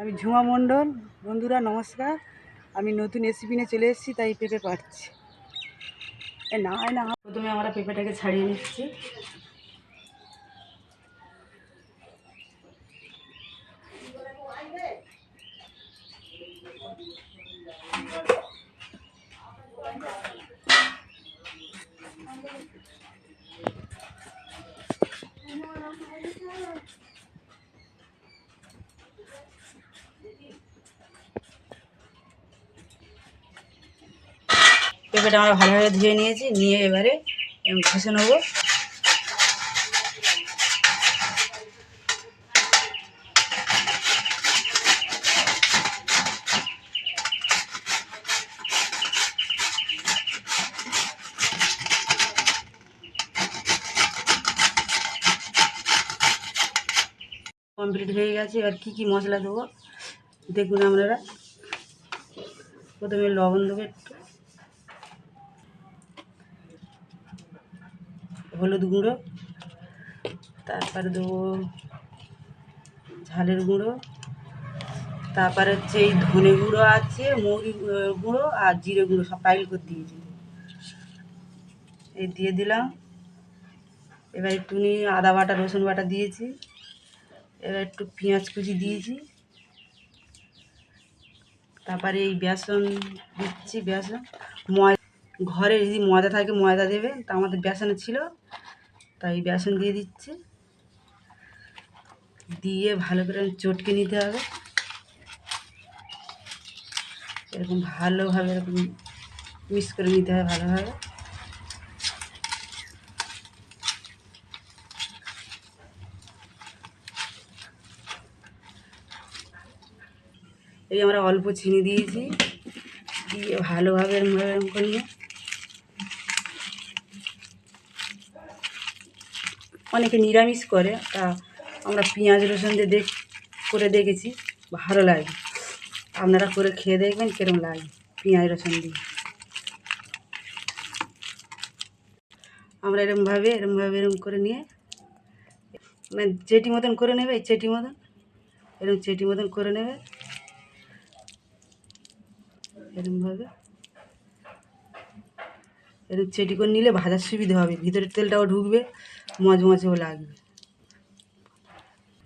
আমি ঝুমা মণ্ডল। বন্ধুরা, নমস্কার। আমি নতুন রেসিপি নিয়ে চলে এসেছি, তাই পেঁপে পাচ্ছি না না, প্রথমে আমরা পেঁপেটাকে ছাড়িয়ে নিচ্ছি। পেঁপেটা আমরা ভালোভাবে ধুয়ে নিয়েছি, নিয়ে এবারে ঘষে নেব। কমপ্লিট হয়ে গেছে, এবার কী কী মশলা দেবো? দেখুন আপনারা। প্রথমে লবণ দেবো একটু হলুদ গুঁড়ো, তারপরে দেবো ঝালের গুঁড়ো, তারপরে হচ্ছে এই ধনে গুঁড়ো আছে মৌরি গুঁড়ো আর জিরে গুঁড়ো, সব পাইল করে দিয়েছি। এই দিয়ে দিলাম। এবার একটুখানি আদা বাটা, রসুন বাটা দিয়েছি। এবার একটু পেঁয়াজ কুচি দিয়েছি। তারপরে এই বেসন দিচ্ছি, বেসন ময় ঘরে যদি ময়দা থাকে, ময়দা দেবে। তা আমাদের বেসনে ছিল, তাই বেসন দিয়ে দিচ্ছি। দিয়ে ভালো করে চটকে নিতে হবে। এরকম ভালোভাবে এরকম মিক্স করে নিতে হবে ভালোভাবে। এই আমরা অল্প চিনি দিয়েছি। দিয়ে ভালোভাবে এরকম করে নিয়ে অনেকে নিরামিষ করে, তা আমরা পেঁয়াজ, রসুন দিয়ে দেখ, করে দেখেছি, ভালো লাগে। আপনারা করে খেয়ে দেখবেন কীরকম লাগে, পেঁয়াজ, রসুন দিয়ে। আমরা এরমভাবে এরমভাবে, এরম করে নিয়ে মানে চেটি মতন করে নেবে চেটি মতন এরকম চেটি মতন করে নেবে। এরকমভাবে এরকম চেটি করে নিলে ভাজার সুবিধা হবে, ভিতরের তেলটাও ঢুকবে, মজমজেও লাগবে।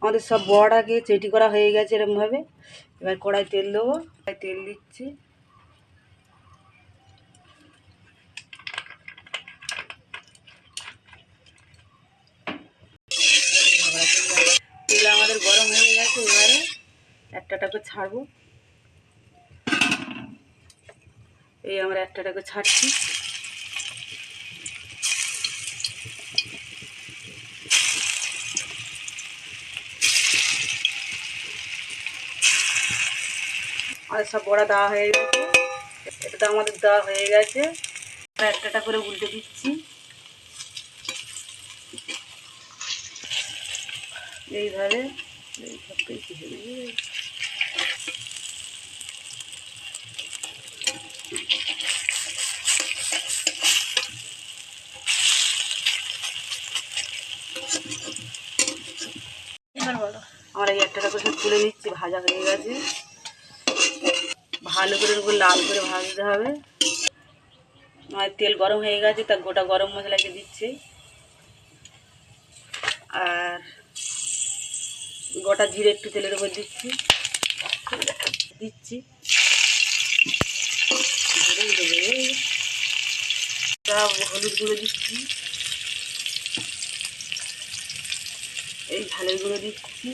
আমাদের সব বড়াকে চেটি করা হয়ে গেছে এরকমভাবে এবার কড়াই তেল দেবো তেল দিচ্ছি। তেল আমাদের গরম হয়ে গেছে, এবারে একটা টাকা ছাড়বো। এই আমরা একটা টাকা ছাড়ছি। আর সব বড়া দেওয়া হয়ে গেছে। এটা তো আমাদের দেওয়া হয়ে গেছে। একটা করে উল্টে দিচ্ছি। এইভাবে। আমরা এই একটা করে তুলে নিচ্ছি ভাজা হয়ে গেছে। ভালো করে এরকম লাল করে ভাজতে হবে। আমার তেল গরম হয়ে গেছে, তা গোটা গরম মশলাকে দিচ্ছি। আর গোটা জিরে একটু তেলের উপর দিচ্ছি। দিচ্ছি। হলুদ গুঁড়ো দিচ্ছি। এই ঝালের গুঁড়ো দিচ্ছি।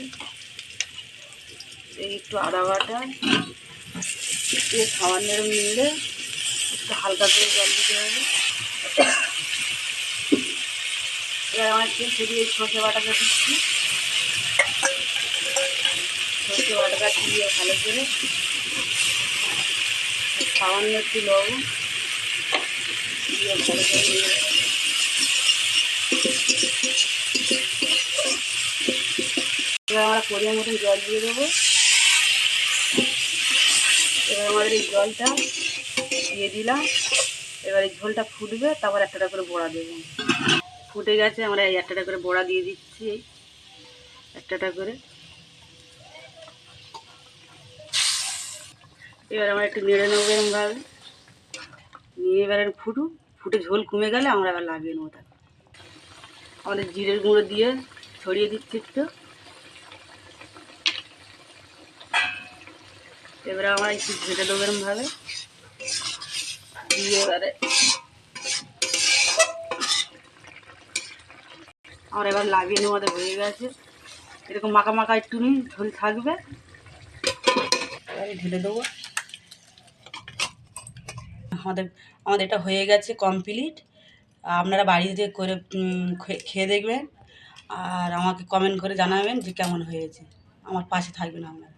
এই একটু আদা বাটা। দিয়ে সামান্য এরকম নিলে একটু হালকা করে জল দিতে হবে। এবার আমার একটু এই সর্ষে বাটাটা দিচ্ছি। সর্ষে বাটাটা দিয়ে ভালো করে সামান্য একটু লবণ দিয়ে ভালো করে এবার আমরা পরিমাণ মতন জল দিয়ে দেবো। এবার আমাদের এই জলটা দিয়ে দিলাম। এবার এই ঝোলটা ফুটবে, তারপর একটা করে বড়া দেবো ফুটে গেছে, আমরা এই একটা করে বড়া দিয়ে দিচ্ছি। একটা করে। এবার আমরা একটু নেড়ে নেব এরমভাবে। নিয়ে এবার ফুটুক, ফুটে ঝোল কমে গেলে আমরা এবার লাগিয়ে নেব তাকে আমাদের জিরের গুঁড়ো দিয়ে ছড়িয়ে দিচ্ছি একটু। এবারে আমরা একটু ভেজে দেবো এরমভাবে। দিয়ে এবারে আমরা এবার লাগিয়ে আমাদের হয়ে গেছে। এরকম মাখা মাখা একটু নিই ঝোল থাকবে। এবারে ঢেলে দেবো। আমাদের আমাদের এটা হয়ে গেছে কমপ্লিট আপনারা বাড়িতে করে খেয়ে দেখবেন। আর আমাকে কমেন্ট করে জানাবেন যে কেমন হয়েছে। আমার পাশে থাকবেন আপনারা।